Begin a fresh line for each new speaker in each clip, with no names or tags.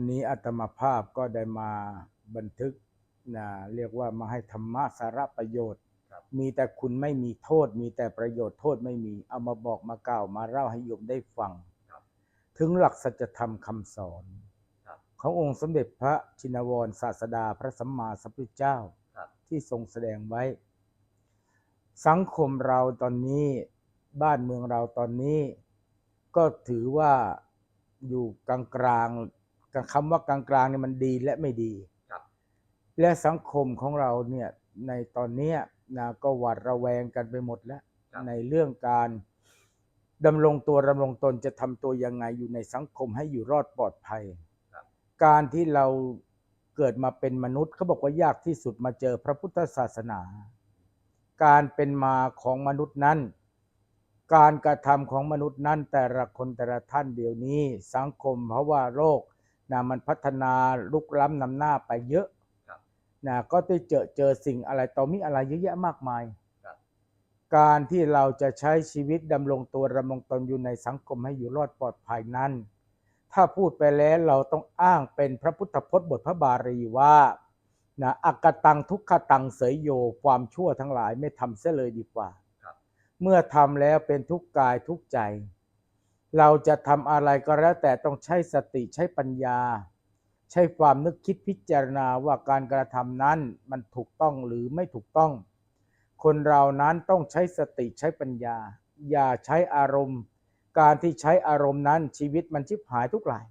วันนี้อาตมาภาพก็ได้มาบันทึกนะเรียกว่ามาให้ธรรมะสาระประโยชน์
ครับ
มีแต่คุณไม่มีโทษ มีแต่ประโยชน์โทษไม่มี เอามาบอกมากล่าวมาเล่าให้โยมได้ฟัง
ครับ
ถึงหลักสัจธรรมคำสอน
ครับ
ขององค์สมเด็จพระชินวรศาสดาพระสัมมาสัมพุทธเจ้า
ครับ
ที่ทรงแสดงไว้ สังคมเราตอนนี้บ้านเมืองเราตอนนี้ ก็ถือว่าอยู่กลางกลางๆ คำว่ากลางกลางๆเนี่ยมันดีและไม่ดี
ครับ
และสังคมของเราเนี่ยในตอนเนี้ยนะก็หวาดระแวงกันไปหมดแล้ว
ครับ
ในเรื่องการดำรงตัวดำรงตนจะทำตัวยังไงอยู่ในสังคมให้อยู่รอดปลอดภัย
ครับ
การที่เราเกิดมาเป็นมนุษย์เขาบอกว่ายากที่สุดมาเจอพระพุทธศาสนา การเป็นมาของมนุษย์นั้น การกระทำของมนุษย์นั้นแต่ละคนแต่ละท่านเดี๋ยวนี้ สังคมเพราะว่าโรค นะมันพัฒนาลุกล้ำนำหน้าไปเยอะ
ครับ
นะก็ได้เจอเจอสิ่งอะไรต่อมีอะไรเยอะแยะมากมาย
ครับ
การที่เราจะใช้ชีวิตดำรงตัวดำรงตนอยู่ในสังคมให้อยู่รอดปลอดภัยนั้น ถ้าพูดไปแล้วเราต้องอ้างเป็นพระพุทธพจน์บทพระบาลีว่านะอักกตังทุกขตังเสยโยความชั่วทั้งหลายไม่ทำเสียเลยดีกว่า
ครับ
เมื่อทำแล้วเป็นทุกข์กายทุกข์ใจ เราจะทำอะไรก็แล้วแต่ต้องใช้สติใช้ปัญญา ใช้ความนึกคิดพิจารณาว่าการกระทำนั้นมันถูกต้องหรือไม่ถูกต้อง คนเรานั้นต้องใช้สติใช้ปัญญา อย่าใช้อารมณ์ การที่ใช้อารมณ์นั้นชีวิตมันชิบหายทุกหลาย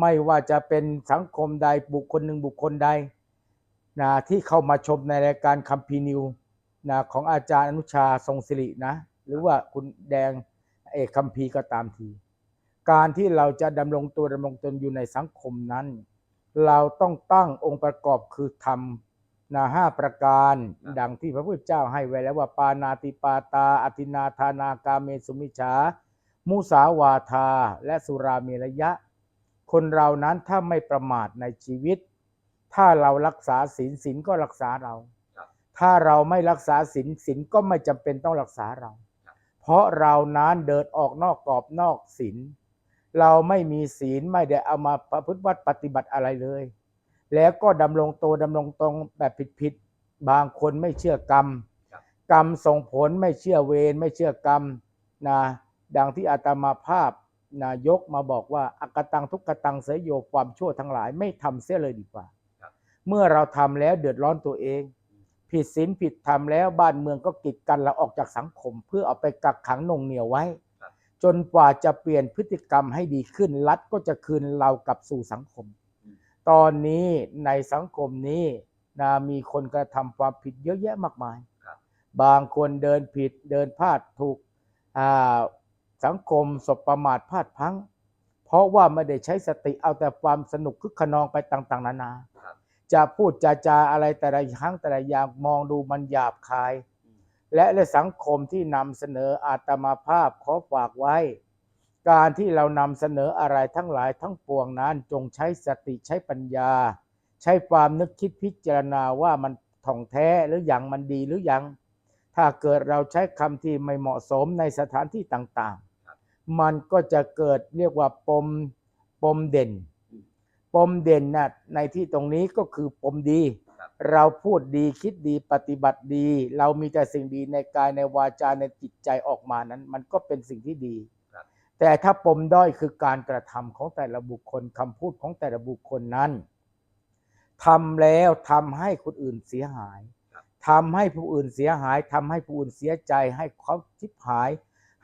ไม่ว่าจะเป็นสังคมใดบุคคลหนึ่งบุคคลใดนะที่เข้ามาชมในรายการคัมพีร์นิวนะของอาจารย์อนุชาทรงศิรินะ หรือว่าคุณแดง เอกคัมภีร์ก็ตามที การที่เราจะดำรงตัวดำรงตนอยู่ในสังคมนั้น เราต้องตั้งองค์ประกอบคือธรรมนาห้าประการ
ครับ
ดังที่พระพุทธเจ้าให้ไว้แล้วว่าปานาติปาตาอธินาทานากาเมสุมิชฌามุสาวาทาและสุราเมรยะ คนเรานั้นถ้าไม่ประมาทในชีวิต ถ้าเรารักษาศีลศีลก็รักษาเรา
ครับ
ถ้าเราไม่รักษาศีลศีลก็ไม่จำเป็นต้องรักษาเรา
ครับ
เพราะเรานั้นเดินออกนอกกรอบนอกศีลเราไม่มีศีลไม่ได้เอามาประพฤติวัดปฏิบัติอะไรเลย แล้วก็ดำรงตัวดำรงตรงแบบผิดๆบางคนไม่เชื่อกรรม
ครับ
กรรมส่งผลไม่เชื่อเวรไม่เชื่อกรรมนะดังที่อาตมาภาพนายกมาบอกว่าอักตังทุกขตังเสยโยความชั่วทั้งหลายไม่ทำเสียเลยดีกว่า
ครับ
เมื่อเราทำแล้วเดือดร้อนตัวเอง ผิดศีลผิดธรรมแล้วบ้านเมืองก็กีดกันเราออกจากสังคม เพื่อเอาไปกักขังหน่วงเหนียวไว้
ครับ
จนกว่าจะเปลี่ยนพฤติกรรมให้ดีขึ้น รัฐก็จะคืนเรากลับสู่สังคม
อืม
ตอนนี้ในสังคมนี้นะมีคนกระทำความผิดเยอะแยะมากมาย
ครับ
บางคนเดินผิดเดินพลาดถูกอ่าสังคมสบประมาทพลาดพลั้งเพราะว่าไม่ได้ใช้สติเอาแต่ความสนุกคึกขนองไปต่าง ๆ นานา
ครับ
จะพูดจาจาอะไรแต่ละครั้งแต่ละอย่างมองดูมันหยาบคาย และในสังคมที่นำเสนออาตมาภาพขอฝากไว้ การที่เรานำเสนออะไรทั้งหลายทั้งปวงนั้นจงใช้สติใช้ปัญญา ใช้ความนึกคิดพิจารณาว่ามันถ่องแท้หรืออยังมันดีหรือยัง ถ้าเกิดเราใช้คำที่ไม่เหมาะสมในสถานที่ต่างๆ มันก็จะเกิดเรียกว่าปมปมเด่น ปมเด่นน่ะในที่ตรงนี้ก็คือปมดี
ครับ
เราพูดดีคิดดีปฏิบัติดี เรามีแต่สิ่งดีในกายในวาจาในจิตใจออกมานั้น มันก็เป็นสิ่งที่ดี
ครับ
แต่ถ้าปมด้อยคือการกระทำของแต่ละบุคคลคำพูดของแต่ละบุคคลนั้นทำแล้วทำให้คนอื่นเสียหาย
ครับ
ทำให้ผู้อื่นเสียหายทำให้ผู้อื่นเสียใจ ให้เขาชิบหาย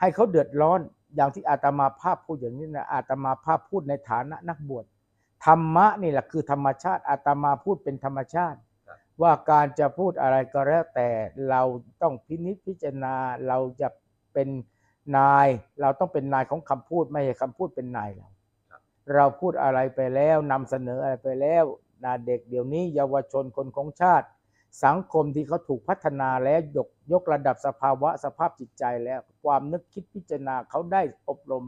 ให้เขาเดือดร้อนอย่างที่อาตมาภาพพูดอย่างนี้นะอาตมาภาพพูดในฐานะนักบวช ธรรมะนี่แหละคือธรรมชาติอาตมาพูดเป็นธรรมชาติ
ครับ
ว่าการจะพูดอะไรก็แล้วแต่เราต้องพินิจพิจารณาเราจะเป็นนาย เราต้องเป็นนายของคำพูดไม่ใช่คำพูดเป็นนายเรา
ครับ
เราพูดอะไรไปแล้วนำเสนออะไรไปแล้วนะเด็กเดี๋ยวนี้เยาวชนคนของชาติ สังคมที่เขาถูกพัฒนาแล้วยกยกระดับสภาวะสภาพจิตใจแล้ว ความนึกคิดพิจารณาเขาได้อบรม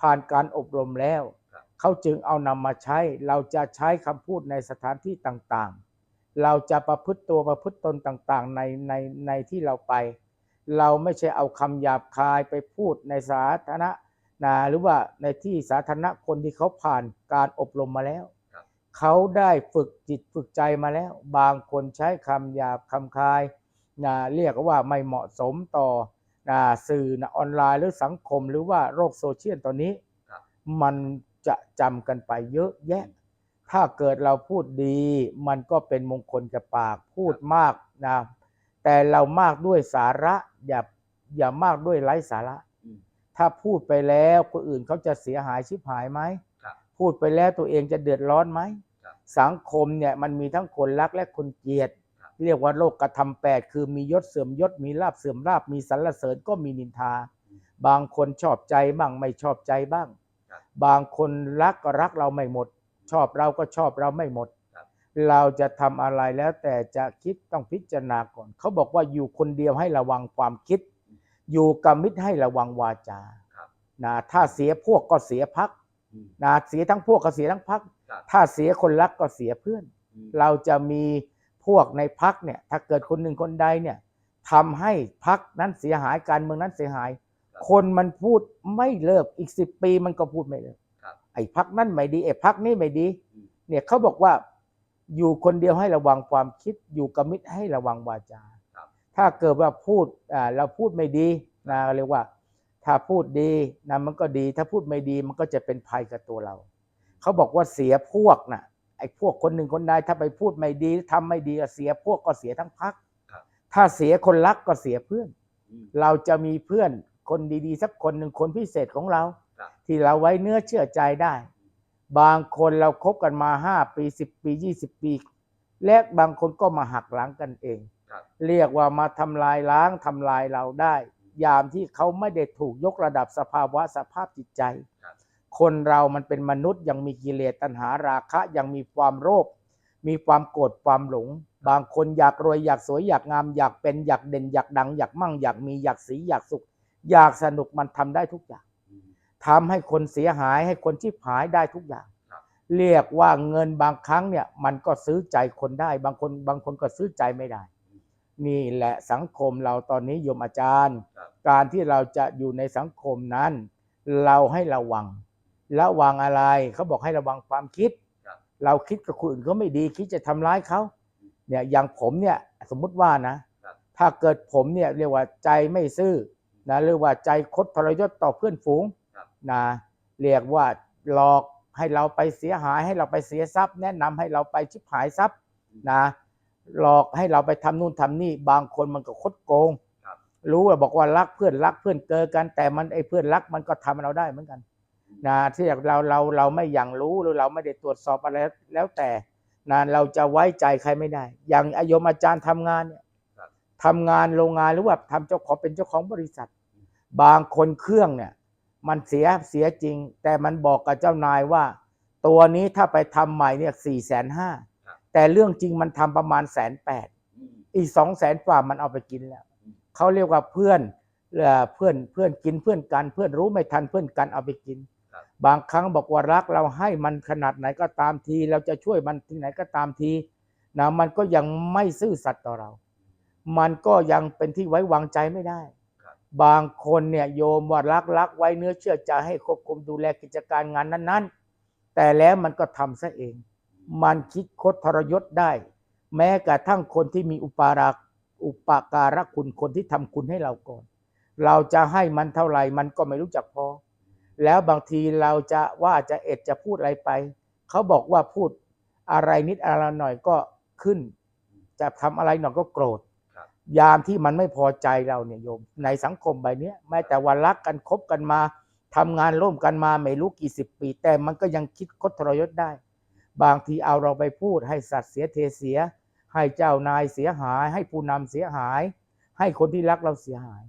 ผ่านการอบรมแล้ว
ครับ
เขาจึงเอานำมาใช้ เราจะใช้คำพูดในสถานที่ต่างๆ เราจะประพฤติตัวประพฤติตนต่างๆ ในในในที่เราไป เราไม่ใช่เอาคำหยาบคายไปพูดในสาธารณะนะหรือว่าในที่สาธารณะคนที่เขาผ่านการอบรมมาแล้ว
ค
เขาได้ฝึกจิตฝึกใจมาแล้ว บางคนใช้คำหยาบคำคายนะเรียกว่าไม่เหมาะสมต่อนะสื่อนะออนไลน์หรือสังคมหรือว่าโลกโซเชียลตอนนี้
ครับ
มัน จะจำกันไปเยอะแยะ ถ้าเกิดเราพูดดี มันก็เป็นมงคลกับปากพูดมากนะ แต่เรามากด้วยสาระ อย่าอย่ามากด้วยไร้สาระ
อืม
ถ้าพูดไปแล้วคนอื่นเขาจะเสียหายชิบหายไหม
ครับ
พูดไปแล้วตัวเองจะเดือดร้อนไหม
ครับ
สังคมเนี่ยมันมีทั้งคนรักและคนเกลียด
ครับ
เรียกว่าโลกกระทำแปดคือมียศเสื่อมยศมีลาบเสื่อมลาบมีสรรเสริญก็มีนินทา บางคนชอบใจบ้างไม่ชอบใจบ้าง
ครั บ
บางคนรักก็รักเราไม่หมด ชอบเราก็ชอบเราไม่หมด
ครับ
เราจะทำอะไรแล้วแต่จะคิดต้องพิจารณาก่อน เขาบอกว่าอยู่คนเดียวให้ระวังความคิด อยู่กับมิตรให้ระวังวาจา
ครับ
นะถ้าเสียพวกก็เสียพัก
อืม
นะเสียทั้งพวกก็เสียทั้งพัก
ครับ
ถ้าเสียคนรักก็เสียเพื่อน
อืม
เราจะมีพวกในพักเนี่ย ถ้าเกิดคนหนึ่งคนใดเนี่ยทำให้พักนั้นเสียหายการเมืองนั้นเสียหาย คนมันพูดไม่เลิกอีกสิบปีมันก็พูดไม่เลิก
ครับ
ไอ้พักนั้นไม่ดีไอ้พักนี้ไม่ดี
อืม
เนี่ยเขาบอกว่าอยู่คนเดียวให้ระวังความคิดอยู่กับมิตรให้ระวังวาจา
ครับ
ถ้าเกิดว่าพูดอ่าเราพูดไม่ดีนะเรียกว่า ถ้าพูดดีนะมันก็ดี ถ้าพูดไม่ดีมันก็จะเป็นภัยกับตัวเราเขาบอกว่าเสียพวกนะไอ้พวกคนหนึ่งคนใดถ้าไปพูดไม่ดีทำไม่ดีก็เสียพวกก็เสียทั้งพัก
ครับ
ถ้าเสียคนรักก็เสียเพื่อน
อืม
เราจะมีเพื่อน คนดีๆ สักคนหนึ่งคนพิเศษของเรา
ครับ
ที่เราไว้เนื้อเชื่อใจได้ บางคนเราคบกันมาห้าปีสิบปียี่สิบปี และบางคนก็มาหักหลังกันเอง
ครับ
เรียกว่ามาทำลายล้างทำลายเราได้ ยามที่เขาไม่ได้ถูกยกระดับสภาวะสภาพจิตใจ
ครับ
คนเรามันเป็นมนุษย์ยังมีกิเลสตัณหาราคะยังมีความโลภมีความโกรธความหลง บางคนอยากรวยอยากสวยอยากงามอยากเป็นอยากเด่นอยากดัง อยากมั่งอยากมีอยากสีอยากสุข อยากสนุกมันทำได้ทุกอย่าง
อืม
ทำให้คนเสียหายให้คนชิบหายได้ทุกอย่าง
ครับ
เรียกว่าเงินบางครั้งเนี่ย มันก็ซื้อใจคนได้ บางคนบางคนก็ซื้อใจไม่ได้ นี่แหละสังคมเราตอนนี้โยมอาจารย์
ครับ
การที่เราจะอยู่ในสังคมนั้น เราให้ระวัง ระวังอะไรเขาบอกให้ระวังความคิด
ครับ
เราคิดกับคนอื่นเขาไม่ดีคิดจะทำร้ายเขาเนี่ยอย่างผมเนี่ยสมมุติว่านะ
ครับ
ถ้าเกิดผมเนี่ยเรียกว่าใจไม่ซื่อ นะเรียกว่าใจคดทรยศต่อเพื่อนฝูง
ครับ
นะเรียกว่าหลอกให้เราไปเสียหายให้เราไปเสียทรัพย์ แนะนำให้เราไปชิบหายทรัพย์นะหลอกให้เราไปทำนู่นทำนี่ บางคนมันก็คดโกง
ครับ
รู้ว่าบอกว่ารักเพื่อนรักเพื่อนเกินกัน แต่มันไอ้เพื่อนรักมันก็ทำเราได้เหมือนกันนะที่เราเราเราไม่อย่างรู้หรือเราไม่ได้ตรวจสอบอะไรแล้วแต่นะเราจะไว้ใจใครไม่ได้ อย่างอายมอาจารย์ทำงานเนี่ย
ครับ
ทำงานโรงงานหรือว่าทำเจ้าของเป็นเจ้าของบริษัท บางคนเครื่องเนี่ย มันเสียเสียจริง แต่มันบอกกับเจ้านายว่า ตัวนี้ถ้าไปทำใหม่เนี่ยสี่แสนห้า
ครับ
แต่เรื่องจริงมันทำประมาณแสนแปด
อืม
อีกสองแสนกว่ามันเอาไปกินแล้ว
อืม
เขาเรียกว่าเพื่อนเอ่อเพื่อนเพื่อนกินเพื่อนกัน เพื่อนรู้ไม่ทันเพื่อนกันเอาไปกิน
ครับ
บางครั้งบอกว่ารักเราให้มันขนาดไหนก็ตามที เราจะช่วยมันที่ไหนก็ตามทีนะมันก็ยังไม่ซื่อสัตย์ต่อเรา มันก็ยังเป็นที่ไว้วางใจไม่ได้
ครั บา
งคนเนี่ยโยมว่ารักรักไว้เนื้อเชื่อใจให้ควบคุมดูแลกิจการงานนั้น ๆ แต่แล้วมันก็ทำซะเอง มันคิดคดทรยศได้ แม้กระทั่งคนที่มีอุปาราอุปการะคุณคนที่ทำคุณให้เราก่อน เราจะให้มันเท่าไหร่มันก็ไม่รู้จักพอ แล้วบางทีเราจะว่าจะเอ็ดจะพูดอะไรไป เขาบอกว่าพูดอะไรนิดอะไรหน่อยก็ขึ้น จะทำอะไรหน่อยก็โกรธ ยามที่มันไม่พอใจเราเนี่ยโยม ในสังคมใบเนี้ยแม้แต่วันรักกันคบกันมาทำงานร่วมกันมาไม่รู้กี่สิบปี แต่มันก็ยังคิดคดทรยศได้ บางทีเอาเราไปพูดให้สัตว์เสียเทเสีย ให้เจ้านายเสียหาย ให้ผู้นำเสียหาย ให้คนที่รักเราเสียหาย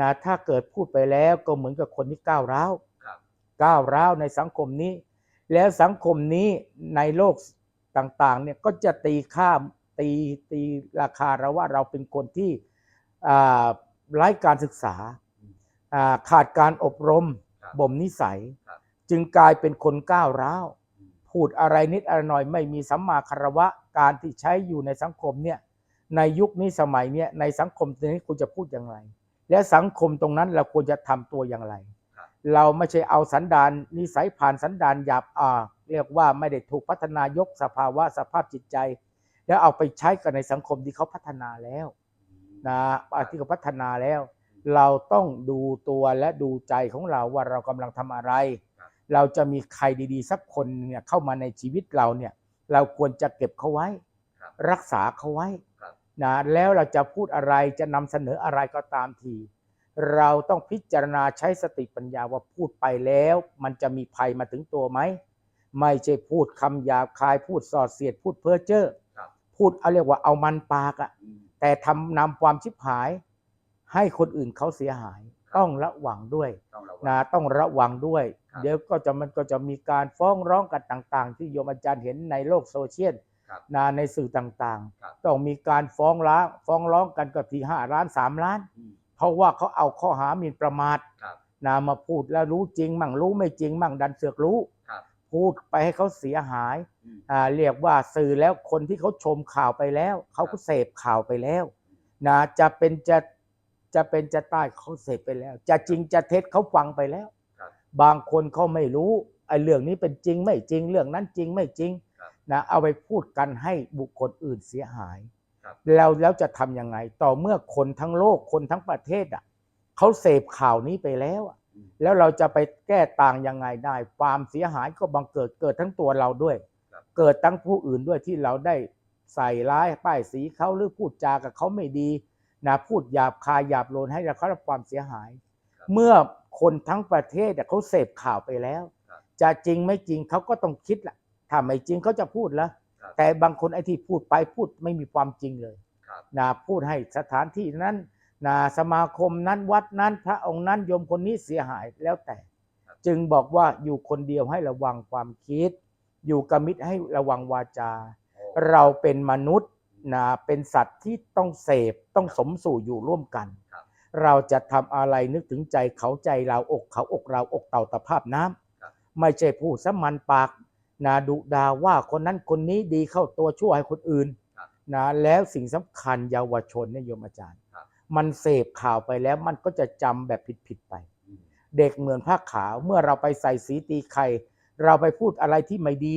นะถ้าเกิดพูดไปแล้วก็เหมือนกับคนที่ก้าวร้าว
ครับ
ก้าวร้าวในสังคมนี้ แล้วสังคมนี้ในโลกต่างๆเนี่ยก็จะตีค่า ตีตีราคาเราว่าเราเป็นคนที่อ่าไร้การศึกษาอ่าขาดการอบรม
ครับ
บ่มนิสัย
ครับ
จึงกลายเป็นคนก้าวร้าว
อืม
พูดอะไรนิดอะไรหน่อยไม่มีสัมมาคารวะการที่ใช้อยู่ในสังคมเนี่ยในยุคนี้สมัยเนี้ยในสังคมตรงนี้คุณจะพูดอย่างไร และสังคมตรงนั้นเราควรจะทำตัวอย่างไร
ครับ
เราไม่ใช่เอาสันดานนิสัยผ่านสันดานหยาบอ่าเรียกว่าไม่ได้ถูกพัฒนายกสภาวะสภาพจิตใจ แล้วเอาไปใช้กันในสังคมที่เขาพัฒนาแล้วนะที่เขาพัฒนาแล้ว เราต้องดูตัวและดูใจของเราว่าเรากำลังทำอะไร
ครับ
เราจะมีใครดีๆ สักคนเนี่ยเข้ามาในชีวิตเราเนี่ยเราควรจะเก็บเขาไว้
ครับ
รักษาเขาไว้
ครับ
นะแล้วเราจะพูดอะไรจะนำเสนออะไรก็ตามทีเราต้องพิจารณาใช้สติปัญญาว่าพูดไปแล้ว มันจะมีภัยมาถึงตัวไหม ไม่ใช่พูดคำหยาบคายพูดสอดเสียดพูดเพ้อเจ้อ
ครับ
พูดเอาเรียกว่าเอามันปากอะ
อืม
แต่ทำนำความชิบหาย ให้คนอื่นเขาเสียหาย ต้องระวังด้วย
ต้องระวัง
นะต้องระวังด้วย
ครับ
เดี๋ยวก็จะมันก็จะมีการฟ้องร้องกันต่าง ๆ ที่โยมอาจารย์เห็นในโลกโซเชียล
ครับ
นะในสื่อต่าง
ครับ
ๆ ต้องมีการฟ้องร้องฟ้องร้องกันก็ที่ห้าล้านสามล้าน
อืม
เพราะว่าเขาเอาข้อหาหมิ่นประมาท
ครับ
นะมาพูดแล้วรู้จริงมั่งรู้ไม่จริงมั่งดันเสือกรู้
ครับ
พูดไปให้เขาเสียหาย
อืม
อ่าเรียกว่าสื่อแล้วคนที่เขาชมข่าวไปแล้ว เขาก็เสพข่าวไปแล้วนะจะเป็นจะจะเป็นจะตายเขาเสพไปแล้ว จะจริงจะเท็จเขาฟังไปแล้ว
ครับ
บางคนเขาไม่รู้ไอ้เรื่องนี้เป็นจริงไม่จริงเรื่องนั้นจริงไม่จริง
ครับ
นะเอาไปพูดกันให้บุคคลอื่นเสียหาย
ครับ
แล้วแล้วจะทำยังไง ต่อเมื่อคนทั้งโลกคนทั้งประเทศอะเขาเสพข่าวนี้ไปแล้วอะ
อืม
แล้วเราจะไปแก้ต่างยังไงได้ความเสียหายก็บังเกิดเกิดทั้งตัวเราด้วย
ครับ
เกิดทั้งผู้อื่นด้วยที่เราได้ใส่ร้ายป้ายสีเขาหรือพูดจากับเขาไม่ดีนะพูดหยาบคายหยาบโลนให้เขารับความเสียหาย
ครับ
เมื่อคนทั้งประเทศอะเขาเสพข่าวไปแล้ว
ครับ
จะจริงไม่จริงเขาก็ต้องคิดแหละถ้าไม่จริงเขาจะพูดแล้ว
ครับ
แต่บางคนไอ้ที่พูดไปพูดไม่มีความจริงเลย
ครับ
นะพูดให้สถานที่นั้นนะสมาคมนั้นวัดนั้นพระองค์นั้นโยมคนนี้เสียหายแล้วแต่
ครับ
จึงบอกว่าอยู่คนเดียวให้ระวังความคิด อยู่กับมิตรให้ระวังวาจา
โอ้
เราเป็นมนุษย์นะเป็นสัตว์ที่ต้องเสพต้องสมสู่อยู่ร่วมกัน
ครับ
เราจะทำอะไรนึกถึงใจเขาใจเราอกเขาอกเราอกเต่าตะภาพน้ำ
ครับ
ไม่ใช่พูดสมันปากนะดุดาว่าคนนั้นคนนี้ดีเข้าตัวชั่วให้คนอื่น
ครับ
นะแล้วสิ่งสำคัญเยาวชนเนี่ยโยมอาจารย์
ครับ
มันเสพข่าวไปแล้วมันก็จะจำแบบผิดๆไป
อืม
เด็กเหมือนผ้าขาวเมื่อเราไปใส่สีตีไข่ เราไปพูดอะไรที่ไม่ดี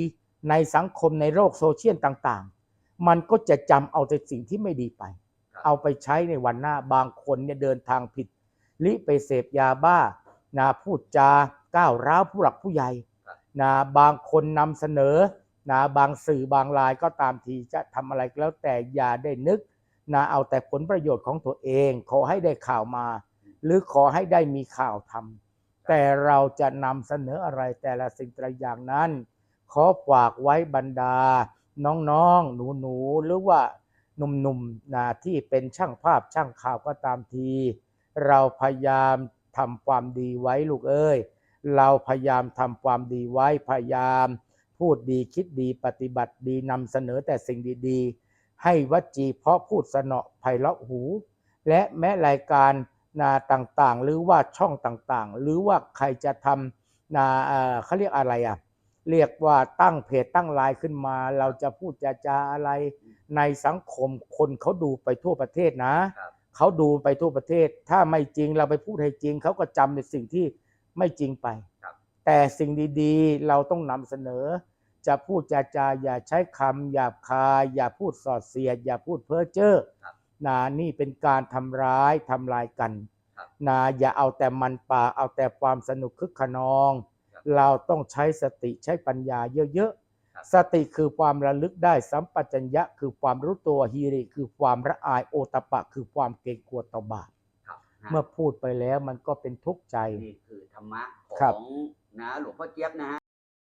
ในสังคมในโลกโซเชียลต่างๆ มันก็จะจำเอาแต่สิ่งที่ไม่ดีไป
ครับ
เอาไปใช้ในวันหน้าบางคนเนี่ยเดินทางผิด ลิไปเสพยาบ้านะพูดจาก้าวร้าวผู้หลักผู้ใหญ่
ครับ
นะบางคนนำเสนอนะบางสื่อบางรายก็ตามทีจะทำอะไรก็แล้วแต่อย่าได้นึกนะเอาแต่ผลประโยชน์ของตัวเอง ขอให้ได้ข่าวมา หรือขอให้ได้มีข่าวทำ แต่เราจะนำเสนออะไรแต่ละสิ่งแต่ละอย่างนั้น ขอฝากไว้บรรดา น้องๆ หนูๆ หรือว่าหนุ่มๆนะที่เป็นช่างภาพช่างข่าวก็ตามที เราพยายามทำความดีไว้ลูกเอ้ย เราพยายามทำความดีไว้พยายาม พูดดีคิดดีปฏิบัติดีนำเสนอแต่สิ่งดีๆ ให้วัจีเพราะพูดสนอไพเราะหู และแม้รายการ นาต่างๆ หรือว่าช่องต่างๆ หรือว่าใครจะทำนาเอ่อเขาเรียกอะไรอะเรียกว่าตั้งเพจตั้งไลน์ขึ้นมา เราจะพูดจาจาอะไรในสังคมคนเขาดูไปทั่วประเทศนะ
ครับ
เขาดูไปทั่วประเทศ ถ้าไม่จริงเราไปพูดให้จริง เขาก็จำในสิ่งที่ไม่จริงไป
ครับ
แต่สิ่งดีๆ เราต้องนำเสนอ จะพูดจาจาอย่าใช้คำหยาบคาย อย่าพูดสอดเสียด อย่าพูดเพ้อเจ้อ
ครับ
นะนี่เป็นการทำร้ายทำลายกัน
ครับ
นะอย่าเอาแต่มันปากเอาแต่ความสนุกคึกขนอง
ครับ
เราต้องใช้สติใช้ปัญญาเยอะ
ครับ
ๆสติคือความระลึกได้สัมปชัญญะคือความรู้ตัวฮีริคือความระอายโอตปะ คือความเกรงกลัวต่อบาป
ครับ
เมื่อพูดไปแล้วมันก็เป็นทุกข์ใจ
นี่คือธรรมะ
ครั
ข
บ
องนะหลวงพ่อเจี๊ยบนะฮะ